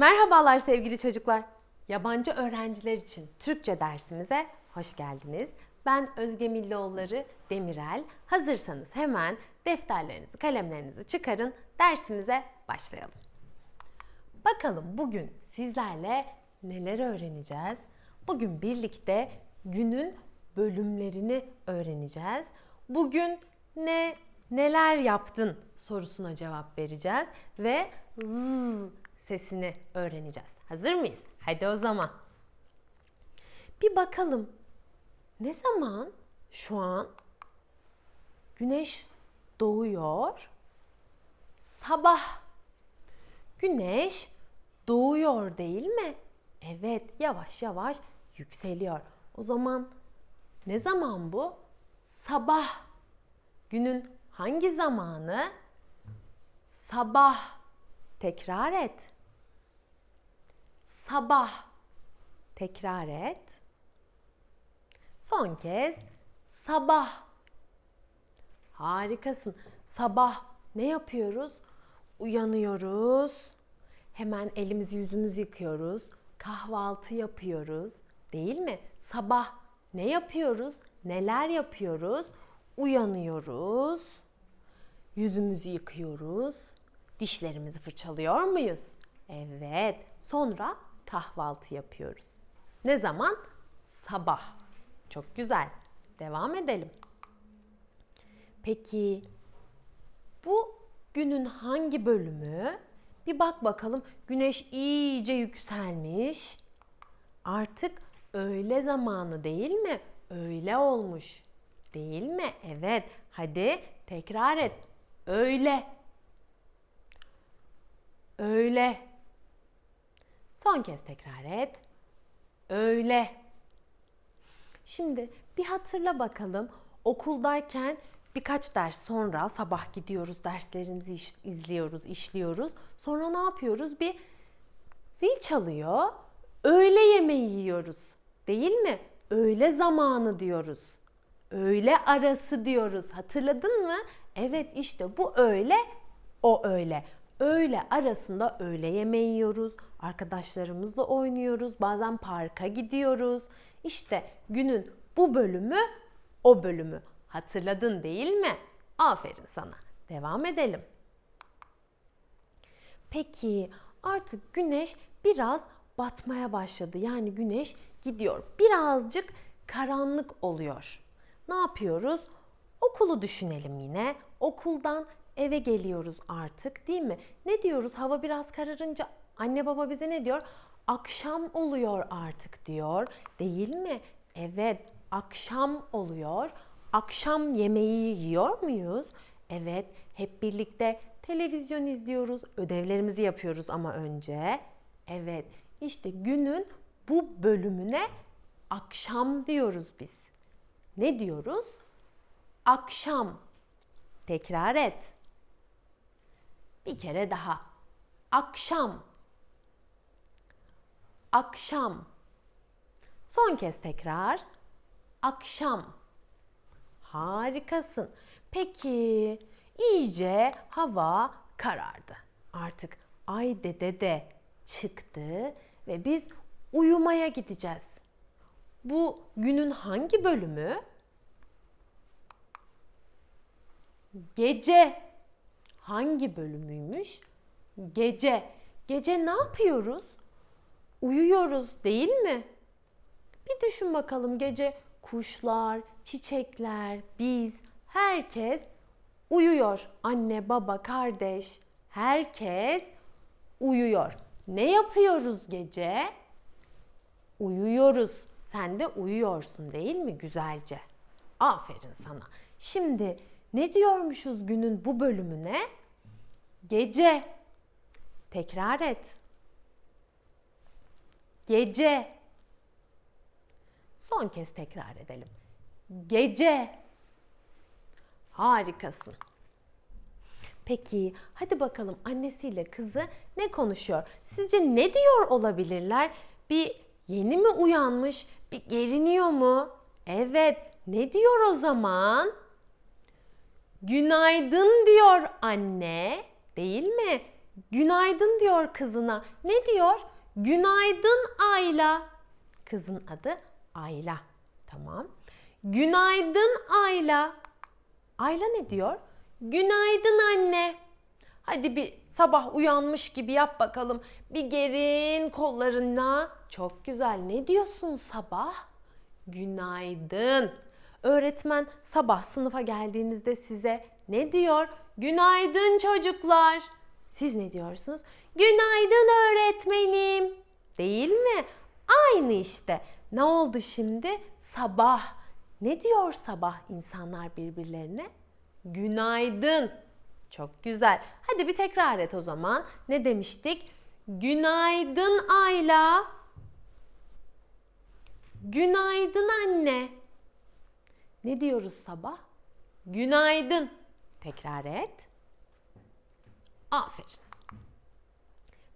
Merhabalar sevgili çocuklar. Yabancı öğrenciler için Türkçe dersimize hoş geldiniz. Ben Özge Millioğulları Demirel. Hazırsanız hemen defterlerinizi, kalemlerinizi çıkarın. Dersimize başlayalım. Bakalım bugün sizlerle neler öğreneceğiz? Bugün birlikte günün bölümlerini öğreneceğiz. Bugün ne neler yaptın sorusuna cevap vereceğiz ve z sesini öğreneceğiz. Hazır mıyız? Hadi o zaman. Bir bakalım. Ne zaman şu an güneş doğuyor? Sabah. Güneş doğuyor değil mi? Evet, yavaş yavaş yükseliyor. O zaman ne zaman bu? Sabah. Günün hangi zamanı? Sabah. Tekrar et. Sabah. Tekrar et. Son kez sabah. Harikasın. Sabah ne yapıyoruz? Uyanıyoruz. Hemen elimizi yüzümüzü yıkıyoruz. Kahvaltı yapıyoruz. Değil mi? Sabah ne yapıyoruz? Neler yapıyoruz? Uyanıyoruz. Yüzümüzü yıkıyoruz. Dişlerimizi fırçalıyor muyuz? Evet. Sonra kahvaltı yapıyoruz. Ne zaman? Sabah. Çok güzel. Devam edelim. Peki bu günün hangi bölümü? Bir bak bakalım. Güneş iyice yükselmiş. Artık öğle zamanı değil mi? Öğle olmuş. Değil mi? Evet. Hadi tekrar et. Öğle. Öğle. Son kez tekrar et. Öğle. Şimdi bir hatırla bakalım. Okuldayken birkaç ders sonra sabah gidiyoruz, derslerimizi iş- izliyoruz, işliyoruz. Sonra ne yapıyoruz? Bir zil çalıyor. Öğle yemeği yiyoruz. Değil mi? Öğle zamanı diyoruz. Öğle arası diyoruz. Hatırladın mı? Evet işte bu öğle o öğle. Öğle arasında öğle yemeği yiyoruz. Arkadaşlarımızla oynuyoruz. Bazen parka gidiyoruz. İşte günün bu bölümü o bölümü. Hatırladın değil mi? Aferin sana. Devam edelim. Peki artık güneş biraz batmaya başladı. Yani güneş gidiyor. Birazcık karanlık oluyor. Ne yapıyoruz? Okulu düşünelim yine. Okuldan eve geliyoruz artık değil mi? Ne diyoruz? Hava biraz kararınca anne baba bize ne diyor? Akşam oluyor artık diyor. Değil mi? Evet, akşam oluyor. Akşam yemeği yiyor muyuz? Evet, hep birlikte televizyon izliyoruz. Ödevlerimizi yapıyoruz ama önce. Evet, işte günün bu bölümüne akşam diyoruz biz. Ne diyoruz? Akşam. Tekrar et. Bir kere daha. Akşam. Akşam. Son kez tekrar. Akşam. Harikasın. Peki iyice hava karardı. Artık ay dede de çıktı ve biz uyumaya gideceğiz. Bu günün hangi bölümü? Gece. Hangi bölümüymüş? Gece. Gece ne yapıyoruz? Uyuyoruz değil mi? Bir düşün bakalım gece kuşlar, çiçekler, biz, herkes uyuyor. Anne, baba, kardeş, herkes uyuyor. Ne yapıyoruz gece? Uyuyoruz. Sen de uyuyorsun değil mi güzelce? Aferin sana. Şimdi ne diyormuşuz günün bu bölümüne? Gece. Tekrar et. Gece. Son kez tekrar edelim. Gece. Harikasın. Peki hadi bakalım annesiyle kızı ne konuşuyor? Sizce ne diyor olabilirler? Bir yeni mi uyanmış? Bir geriniyor mu? Evet. Ne diyor o zaman? Günaydın diyor anne. Değil mi? Günaydın diyor kızına. Ne diyor? Günaydın Ayla. Kızın adı Ayla. Tamam. Günaydın Ayla. Ayla ne diyor? Günaydın anne. Hadi bir sabah uyanmış gibi yap bakalım. Bir gerin kollarına. Çok güzel. Ne diyorsun sabah? Günaydın. Öğretmen sabah sınıfa geldiğinizde size ne diyor? Günaydın çocuklar. Siz ne diyorsunuz? Günaydın öğretmenim. Değil mi? Aynı işte. Ne oldu şimdi? Sabah. Ne diyor sabah insanlar birbirlerine? Günaydın. Çok güzel. Hadi bir tekrar et o zaman. Ne demiştik? Günaydın Ayla. Günaydın anne. Ne diyoruz sabah? Günaydın. Tekrar et. Aferin.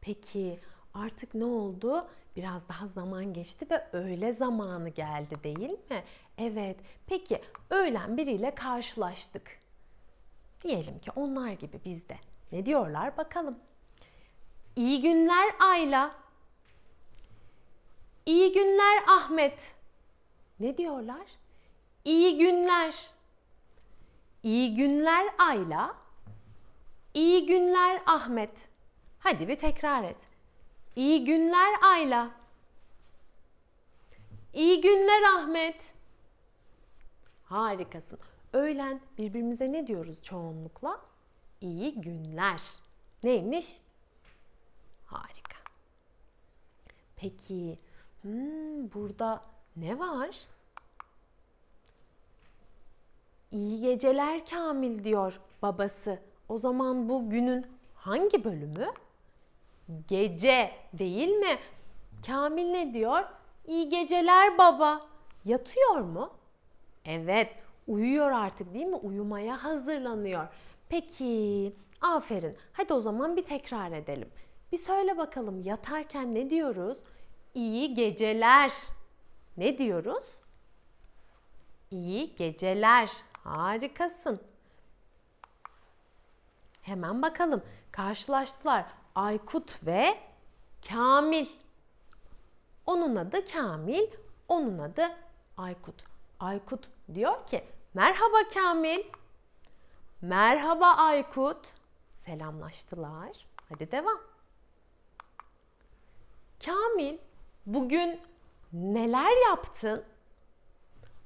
Peki artık ne oldu? Biraz daha zaman geçti ve öğle zamanı geldi değil mi? Evet. Peki öğlen biriyle karşılaştık. Diyelim ki onlar gibi biz de. Ne diyorlar bakalım. İyi günler Ayla. İyi günler Ahmet. Ne diyorlar? İyi günler. İyi günler Ayla. İyi günler Ahmet. Hadi bir tekrar et. İyi günler Ayla. İyi günler Ahmet. Harikasın. Öğlen birbirimize ne diyoruz çoğunlukla? İyi günler. Neymiş? Harika. Peki hmm, burada ne var? İyi geceler Kamil diyor babası. O zaman bu günün hangi bölümü? Gece değil mi? Kamil ne diyor? İyi geceler baba. Yatıyor mu? Evet, uyuyor artık değil mi? Uyumaya hazırlanıyor. Peki, aferin. Hadi o zaman bir tekrar edelim. Bir söyle bakalım yatarken ne diyoruz? İyi geceler. Ne diyoruz? İyi geceler. Harikasın. Hemen bakalım. Karşılaştılar. Aykut ve Kamil. Onun adı Kamil, onun adı Aykut. Aykut diyor ki, "Merhaba Kamil." "Merhaba Aykut." Selamlaştılar. Hadi devam. Kamil, bugün neler yaptın?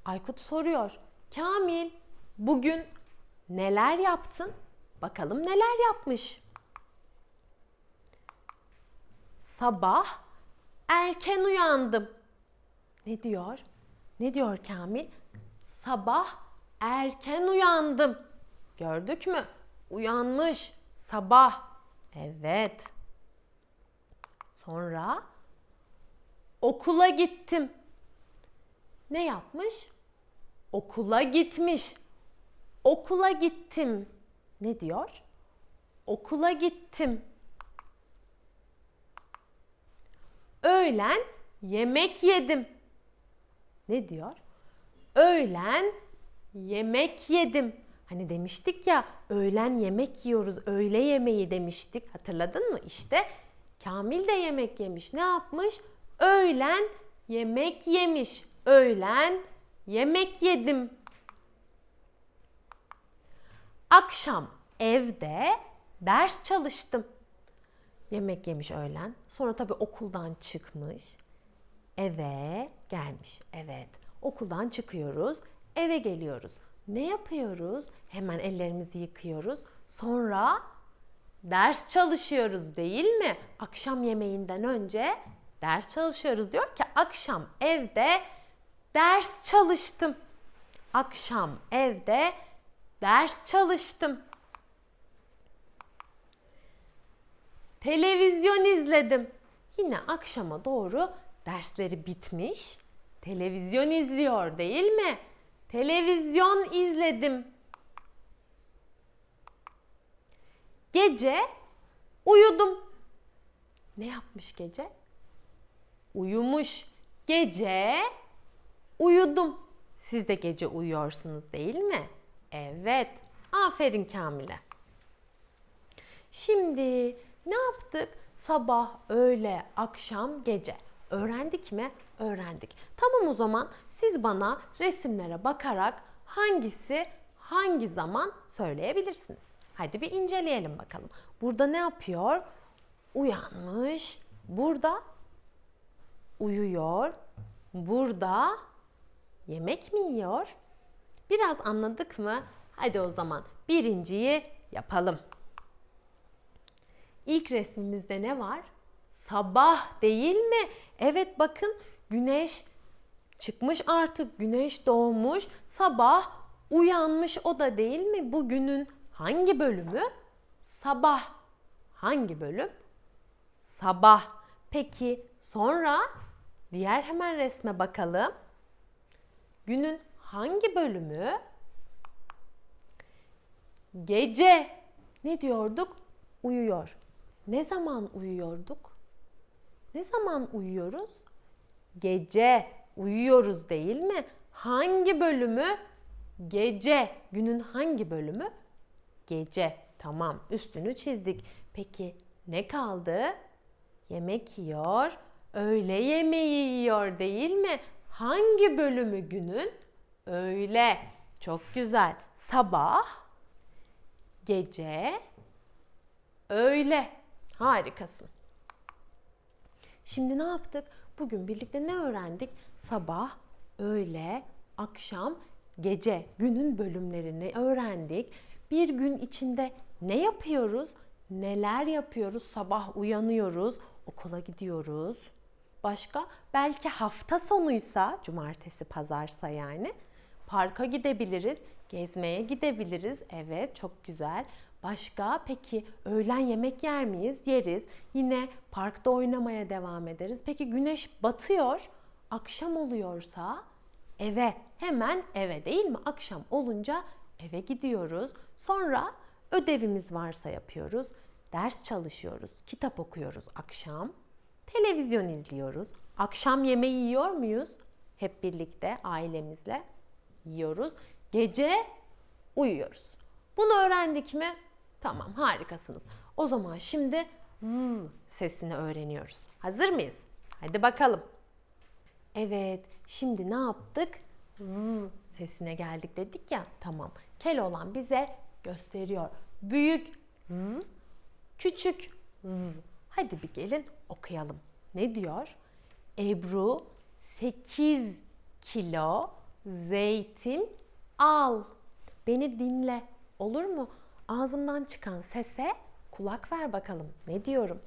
Aykut soruyor. Kamil, bugün neler yaptın? Bakalım neler yapmış. Sabah erken uyandım. Ne diyor? Ne diyor Kamil? Sabah erken uyandım. Gördük mü? Uyanmış. Sabah. Evet. Sonra okula gittim. Ne yapmış? Okula gitmiş. Okula gittim. Ne diyor? Okula gittim. Öğlen yemek yedim. Ne diyor? Öğlen yemek yedim. Hani demiştik ya öğlen yemek yiyoruz, öğle yemeği demiştik. Hatırladın mı? İşte Kamil de yemek yemiş. Ne yapmış? Öğlen yemek yemiş. Öğlen yemek yedim. Akşam evde ders çalıştım. Yemek yemiş öğlen. Sonra tabii okuldan çıkmış. Eve gelmiş. Evet. Okuldan çıkıyoruz. Eve geliyoruz. Ne yapıyoruz? Hemen ellerimizi yıkıyoruz. Sonra ders çalışıyoruz değil mi? Akşam yemeğinden önce ders çalışıyoruz. Diyor ki akşam evde ders çalıştım. Akşam evde ders çalıştım. Televizyon izledim. Yine akşama doğru dersleri bitmiş. Televizyon izliyor değil mi? Televizyon izledim. Gece uyudum. Ne yapmış gece? Uyumuş. Gece uyudum. Siz de gece uyuyorsunuz değil mi? Evet. Aferin Kamil'e. Şimdi Ne yaptık? Sabah, öğle, akşam, gece. Öğrendik mi? Öğrendik. Tamam o zaman siz bana resimlere bakarak hangisi hangi zaman söyleyebilirsiniz. Hadi bir inceleyelim bakalım. Burada ne yapıyor? Uyanmış. Burada uyuyor. Burada yemek mi yiyor? Biraz anladık mı? Hadi o zaman birinciyi yapalım. İlk resmimizde ne var? Sabah değil mi? Evet bakın güneş çıkmış artık. Güneş doğmuş. Sabah uyanmış o da değil mi? Bugünün hangi bölümü? Sabah. Hangi bölüm? Sabah. Peki sonra diğer hemen resme bakalım. Günün hangi bölümü? Gece. Ne diyorduk? Uyuyor. Ne zaman uyuyorduk? Ne zaman uyuyoruz? Gece uyuyoruz değil mi? Hangi bölümü? Gece. Günün hangi bölümü? Gece. Tamam, üstünü çizdik. Peki ne kaldı? Yemek yiyor. Öğle yemeği yiyor değil mi? Hangi bölümü günün? Öğle. Çok güzel. Sabah, gece, öğle. Harikasın. Şimdi ne yaptık? Bugün birlikte ne öğrendik? Sabah, öğle, akşam, gece günün bölümlerini öğrendik. Bir gün içinde ne yapıyoruz? Neler yapıyoruz? Sabah uyanıyoruz, okula gidiyoruz. Başka belki hafta sonuysa, cumartesi, pazarsa yani parka gidebiliriz, gezmeye gidebiliriz. Evet, çok güzel. Başka peki öğlen yemek yer miyiz? Yeriz. Yine parkta oynamaya devam ederiz. Peki güneş batıyor, akşam oluyorsa eve, hemen eve değil mi? Akşam olunca eve gidiyoruz. Sonra ödevimiz varsa yapıyoruz. Ders çalışıyoruz, kitap okuyoruz akşam. Televizyon izliyoruz. Akşam yemeği yiyor muyuz? Hep birlikte ailemizle yiyoruz. Gece uyuyoruz. Bunu öğrendik mi? Tamam harikasınız. O zaman şimdi z sesini öğreniyoruz. Hazır mıyız? Hadi bakalım. Evet, şimdi ne yaptık? Z sesine geldik dedik ya. Tamam. Keloğlan bize gösteriyor. Büyük z, küçük z. Hadi bir gelin okuyalım. Ne diyor? Ebru 8 kilo zeytin al. Beni dinle. Olur mu? Ağzımdan çıkan sese kulak ver bakalım. Ne diyorum?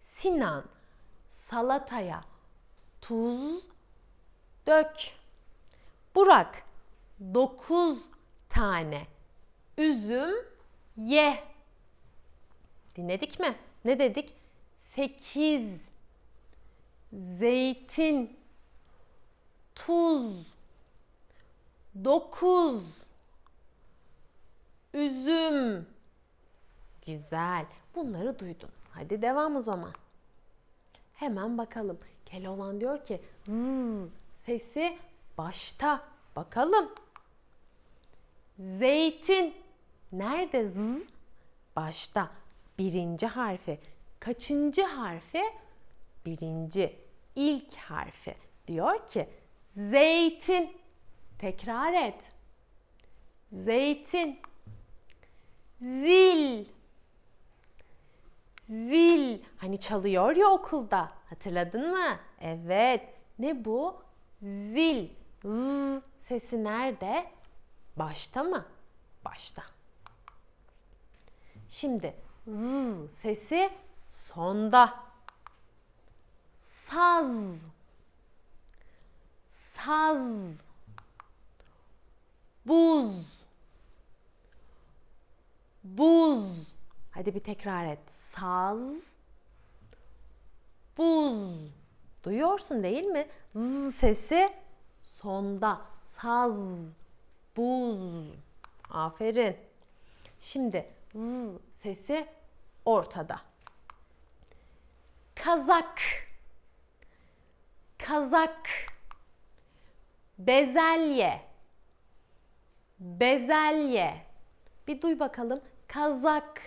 Sinan salataya tuz dök. Burak 9 tane üzüm ye. Dinledik mi? Ne dedik? 8 zeytin tuz 9 üzüm Güzel. Bunları duydun. Hadi devam o zaman. Hemen bakalım. Keloğlan diyor ki zzz sesi başta. Bakalım. Zeytin. Nerede zzz? Başta. Birinci harfi. Kaçıncı harfi? Birinci. ilk harfi. Diyor ki zeytin. Tekrar et. Zeytin. Zil. Zil. Hani çalıyor ya okulda. Hatırladın mı? Evet. Ne bu? Zil. Z sesi nerede? Başta mı? Başta. Şimdi z sesi sonda. Saz. Saz. Buz. Buz. Hadi bir tekrar et. Saz. Buz. Duyuyorsun değil mi? Z sesi sonda. Saz. Buz. Aferin. Şimdi z sesi ortada. Kazak. Kazak. Bezelye. Bezelye. Bir duy bakalım. Kazak.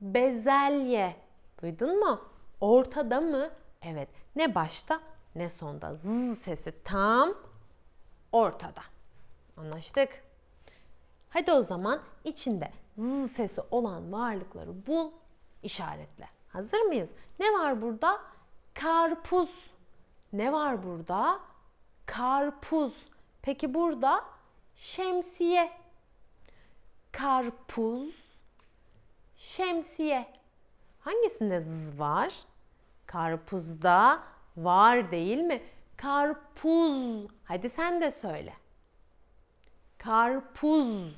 bezelye. Duydun mu? Ortada mı? Evet. Ne başta ne sonda. Z sesi tam ortada. Anlaştık. Hadi o zaman içinde z sesi olan varlıkları bul, işaretle. Hazır mıyız? Ne var burada? Karpuz. Ne var burada? Karpuz. Peki burada şemsiye. Karpuz, şemsiye. Hangisinde z var? Karpuzda var değil mi? Karpuz. Hadi sen de söyle. Karpuz.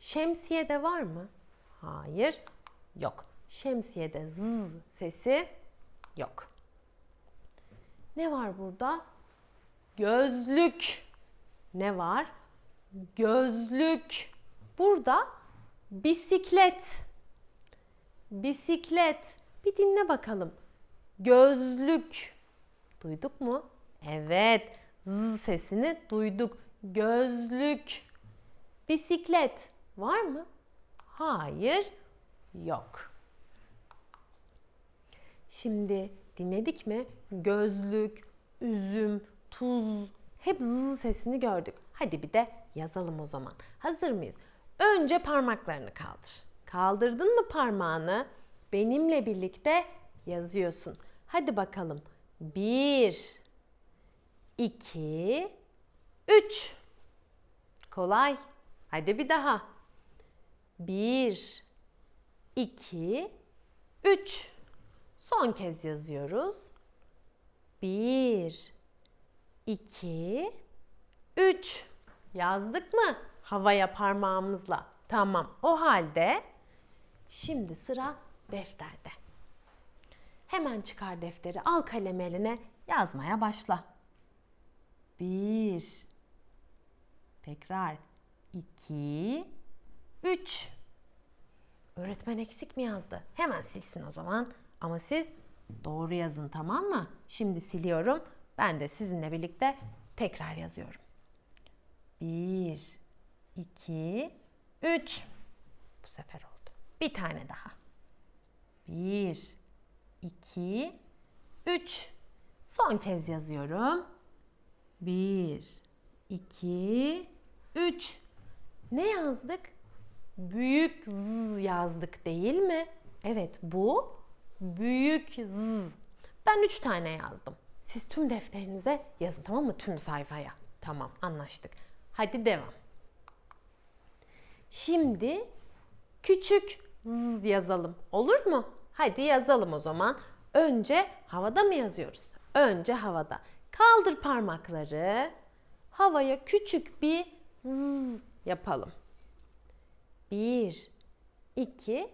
Şemsiyede var mı? Hayır. Yok. Şemsiyede z sesi yok. Ne var burada? Gözlük. Ne var? Gözlük. Burada bisiklet. Bisiklet. Bir dinle bakalım. Gözlük. Duyduk mu? Evet. Z sesini duyduk. Gözlük. Bisiklet. Var mı? Hayır. Yok. Şimdi dinledik mi? Gözlük, üzüm, tuz hep z sesini gördük. Hadi bir de yazalım o zaman. Hazır mıyız? Önce parmaklarını kaldır. Kaldırdın mı parmağını? Benimle birlikte yazıyorsun. Hadi bakalım. Bir, iki, üç. Kolay. Hadi bir daha. Bir, iki, üç. Son kez yazıyoruz. Bir, iki, üç. Yazdık mı? Havaya parmağımızla. Tamam. O halde şimdi sıra defterde. Hemen çıkar defteri, al kalem eline, yazmaya başla. Bir, tekrar iki, üç. Öğretmen eksik mi yazdı? Hemen silsin o zaman. Ama siz doğru yazın tamam mı? Şimdi siliyorum. Ben de sizinle birlikte tekrar yazıyorum. Bir, iki, üç. Bu sefer oldu. Bir tane daha. Bir, iki, üç. Son kez yazıyorum. Bir, iki, üç. Ne yazdık? Büyük z yazdık değil mi? Evet bu büyük z. Ben üç tane yazdım. Siz tüm defterinize yazın tamam mı? Tüm sayfaya. Tamam anlaştık. Hadi devam. Şimdi küçük z yazalım. Olur mu? Hadi yazalım o zaman. Önce havada mı yazıyoruz? Önce havada. Kaldır parmakları. Havaya küçük bir z yapalım. Bir, iki,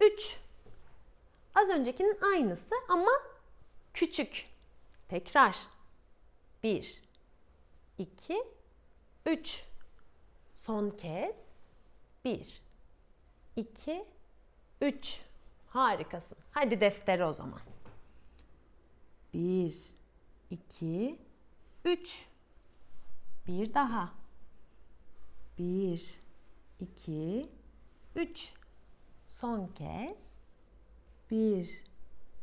üç. Az öncekinin aynısı ama küçük. Tekrar. Bir, iki, üç. Son kez. Bir, iki, üç. Harikasın. Hadi deftere o zaman. Bir, iki, üç. Bir daha. Bir, iki, üç. Son kez. Bir,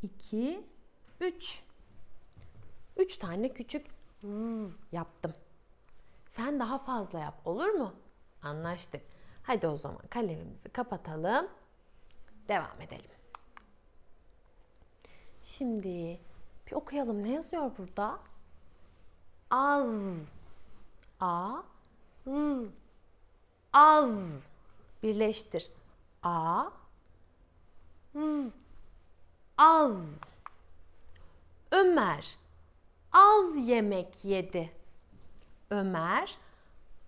iki, üç. Üç tane küçük yaptım. Sen daha fazla yap olur mu? Anlaştık. Hadi o zaman kalemimizi kapatalım. Devam edelim. Şimdi bir okuyalım. Ne yazıyor burada? Az. A. Z. Az. Birleştir. A. Z. Az. Ömer az yemek yedi. Ömer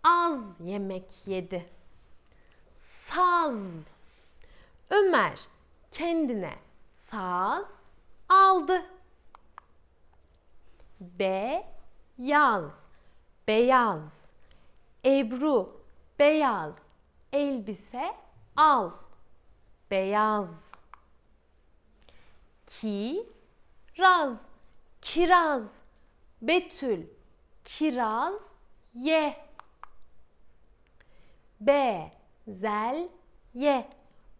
az yemek yedi. Saz. Ömer kendine saz aldı. Beyaz. Beyaz. Ebru beyaz elbise al. Beyaz. Kiraz. Kiraz. Betül kiraz ye. Bezel ye.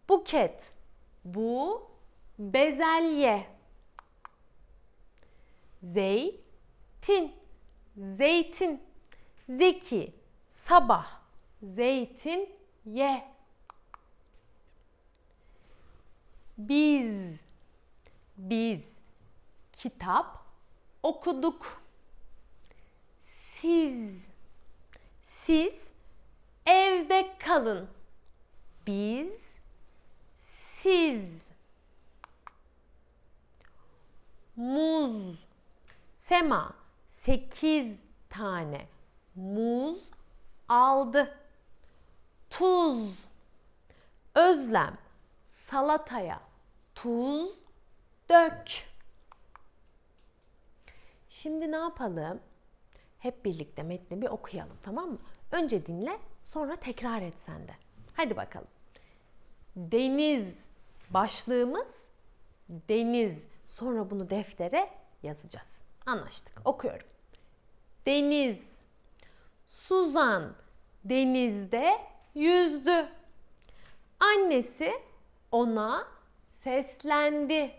Buket Bu bezelye. Zeytin. Zeytin. Zeki. Sabah. Zeytin ye. Biz. Biz kitap okuduk. Siz. Siz evde kalın. Biz siz muz Sema 8 tane muz aldı. Tuz Özlem salataya tuz dök. Şimdi ne yapalım? Hep birlikte metni bir okuyalım tamam mı? Önce dinle sonra tekrar et sen de. Hadi bakalım. Deniz başlığımız deniz. Sonra bunu deftere yazacağız. Anlaştık. Okuyorum. Deniz. Suzan denizde yüzdü. Annesi ona seslendi.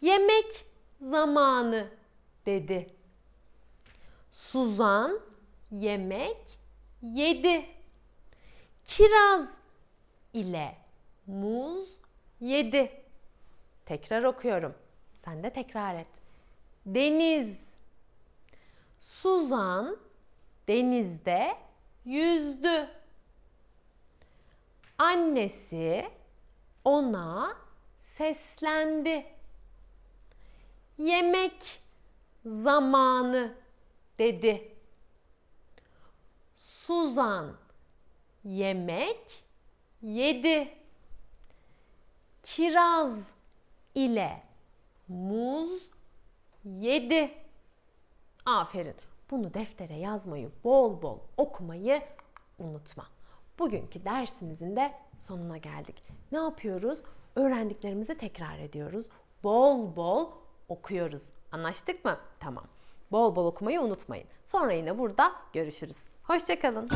Yemek zamanı dedi. Suzan yemek yedi. Kiraz ile muz yedi. Tekrar okuyorum. Sen de tekrar et. Deniz. Suzan denizde yüzdü. Annesi ona seslendi. Yemek zamanı dedi. Suzan yemek yedi. Kiraz ile muz yedi. Aferin. Bunu deftere yazmayı, bol bol okumayı unutma. Bugünkü dersimizin de sonuna geldik. Ne yapıyoruz? Öğrendiklerimizi tekrar ediyoruz. Bol bol okuyoruz. Anlaştık mı? Tamam. Bol bol okumayı unutmayın. Sonra yine burada görüşürüz. Hoşçakalın.